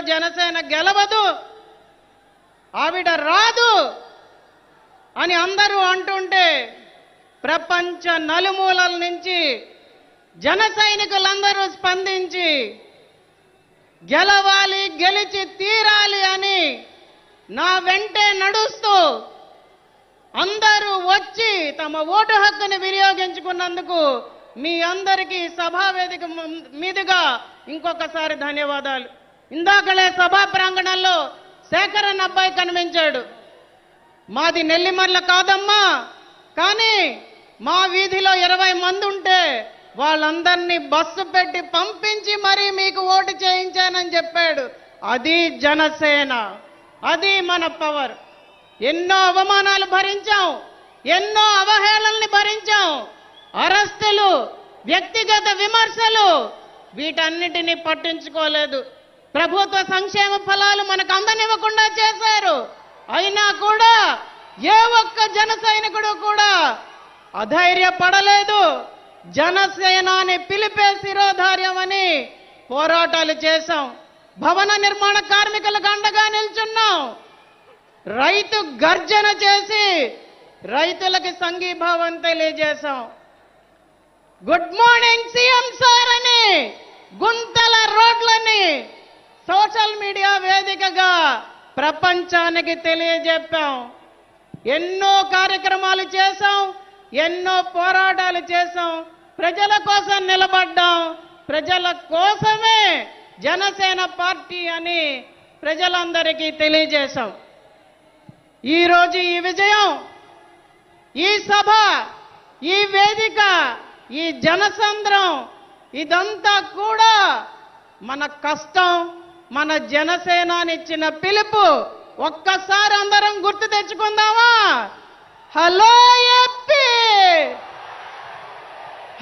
జనసేన గెలవదు ఆవిడ రాదు అని అందరూ అంటుంటే ప్రపంచ నలుమూలల నుంచి జన సైనికులందరూ స్పందించి గెలవాలి గెలిచి తీరాలి అని నా వెంటే నడుస్తూ అందరూ వచ్చి తమ ఓటు హక్కుని వినియోగించుకున్నందుకు మీ అందరికీ సభావేదిక ము- మీదుగా ఇంకొకసారి ధన్యవాదాలు. ఇందాకలే సభా ప్రాంగణంలో శేఖరన్ అబ్బాయి కనిపించాడు. మాది నెల్లిమర్ల కాదమ్మా. కానీ మా వీధిలో ఇరవై మంది ఉంటే వాళ్ళందరినీ బస్సు పెట్టి పంపించి మరీ మీకు ఓటు చేయించానని చెప్పాడు. అది జనసేన. అది మన పవర్. ఎన్నో అవమానాలు భరించాం. ఎన్నో అవహేళనల్ని భరించాం. అరెస్టులు వ్యక్తిగత విమర్శలు వీటన్నిటిని పట్టించుకోలేదు. ప్రభుత్వ సంక్షేమ ఫలాలు మనకు అందనివ్వకుండా చేశారు. అయినా కూడా ఏ ఒక్క జన సైనికుడు కూడా అధైర్యపడలేదు. జనసేనాని పిలిపే శిరోధార్యమని పోరాటాలు చేశాం. భవన నిర్మాణ కార్మికులకు అండగా నిల్చున్నాం. రైతు గర్జన చేసి రైతులకి సంఘీభావం తెలియజేశాం. గుడ్ మార్నింగ్ సీఎం సార్ అని గుం ప్రపంచానికి తెలియజెప్పాం. ఎన్నో కార్యక్రమాలు చేశాం ఎన్నో పోరాటాలు చేశాం. ప్రజల కోసం నిలబడ్డాం. ప్రజల కోసమే జనసేన పార్టీ అని ప్రజలందరికీ తెలియజేశాం. ఈరోజు ఈ విజయం ఈ సభ ఈ వేదిక ఈ జనసంద్రం ఇదంతా కూడా మన కష్టం మన జనసేనానిచ్చిన పిలుపు ఒక్కసారి అందరం గుర్తు తెచ్చుకుందామా? Hello AP!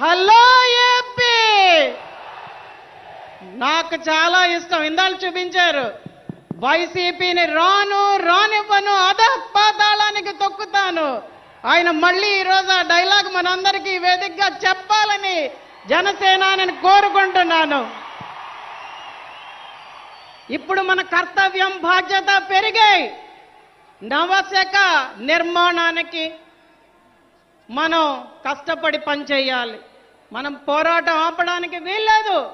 Hello AP! నాకు చాలా ఇష్టం. ఇందాలు చూపించారు. వైసీపీని రాను రానివ్వను అధ పాతాళానికి తొక్కుతాను. ఆయన మళ్ళీ ఈరోజు ఆ డైలాగ్ మనందరికీ వేదికగా చెప్పాలని జనసేనాని కోరుకుంటున్నాను. ఇప్పుడు మన కర్తవ్యం బాధ్యత పెరిగాయి నవశక నిర్మాణానికి మనం కష్టపడి పనిచేయాలి. మనం పోరాటం ఆపడానికి వీల్లేదు.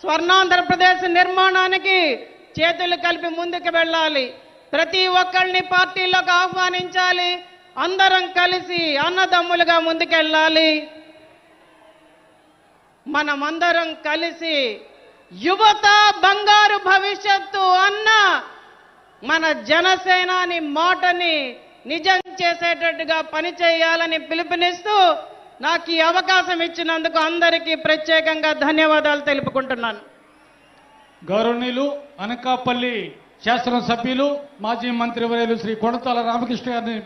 స్వర్ణాంధ్రప్రదేశ్ నిర్మాణానికి చేతులు కలిపి ముందుకు వెళ్ళాలి. ప్రతి ఒక్కరిని పార్టీలోకి ఆహ్వానించాలి. అందరం కలిసి అన్నదమ్ములుగా ముందుకెళ్ళాలి. మనమందరం కలిసి యువత బంగారు భవిష్యత్తు అన్న మన జనసేనాని మాటని నిజం చేసేటట్టుగా పనిచేయాలని పిలుపునిస్తూ నాకు ఈ అవకాశం ఇచ్చినందుకు అందరికీ ప్రత్యేకంగా ధన్యవాదాలు తెలుపుకుంటున్నాను. గౌరవనీయులు అనకాపల్లి శాసనసభ్యులు మాజీ మంత్రివర్యులు శ్రీ కొడతాల రామకృష్ణ గారిని